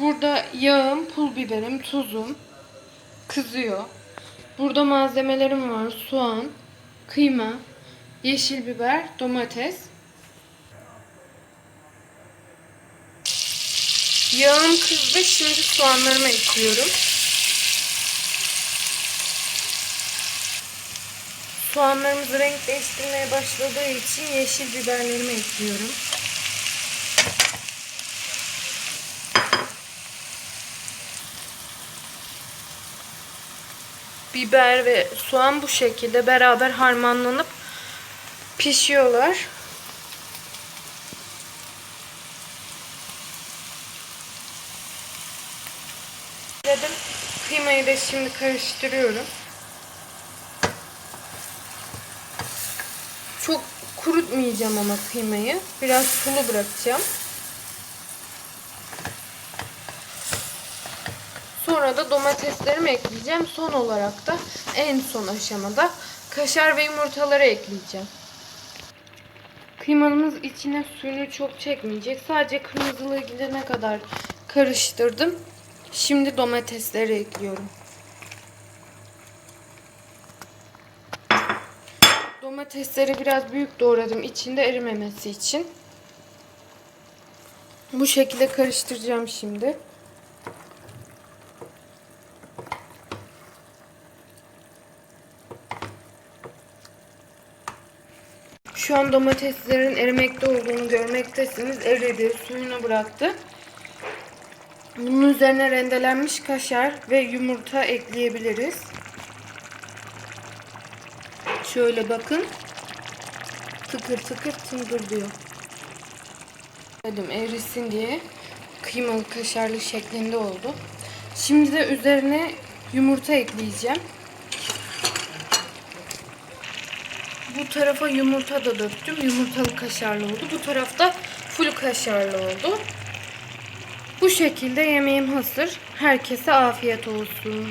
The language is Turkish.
Burada yağım, pul biberim, tuzum kızıyor. Burada malzemelerim var. Soğan, kıyma, yeşil biber, domates. Yağım kızdı. Şimdi soğanlarımı ekliyorum. Soğanlarımız renk değiştirmeye başladığı için yeşil biberlerimi ekliyorum. Biber ve soğan bu şekilde beraber harmanlanıp pişiyorlar. Dedim kıymayı da şimdi karıştırıyorum. Çok kurutmayacağım ama kıymayı. Biraz sulu bırakacağım. Sonra da domateslerimi ekleyeceğim. Son olarak da en son aşamada kaşar ve yumurtaları ekleyeceğim. Kıymamız içine suyunu çok çekmeyecek. Sadece kırmızılığı gidene kadar karıştırdım. Şimdi domatesleri ekliyorum. Domatesleri biraz büyük doğradım içinde erimemesi için. Bu şekilde karıştıracağım şimdi. Şu an domateslerin erimekte olduğunu görmektesiniz. Eridi, suyunu bıraktı. Bunun üzerine rendelenmiş kaşar ve yumurta ekleyebiliriz. Şöyle bakın. Tıkır tıkır tıngırdıyor. Dedim erisin diye kıymalı kaşarlı şeklinde oldu. Şimdi de üzerine yumurta ekleyeceğim. Bu tarafa yumurta da döktüm. Yumurtalı kaşarlı oldu. Bu tarafta full kaşarlı oldu. Bu şekilde yemeğim hazır. Herkese afiyet olsun.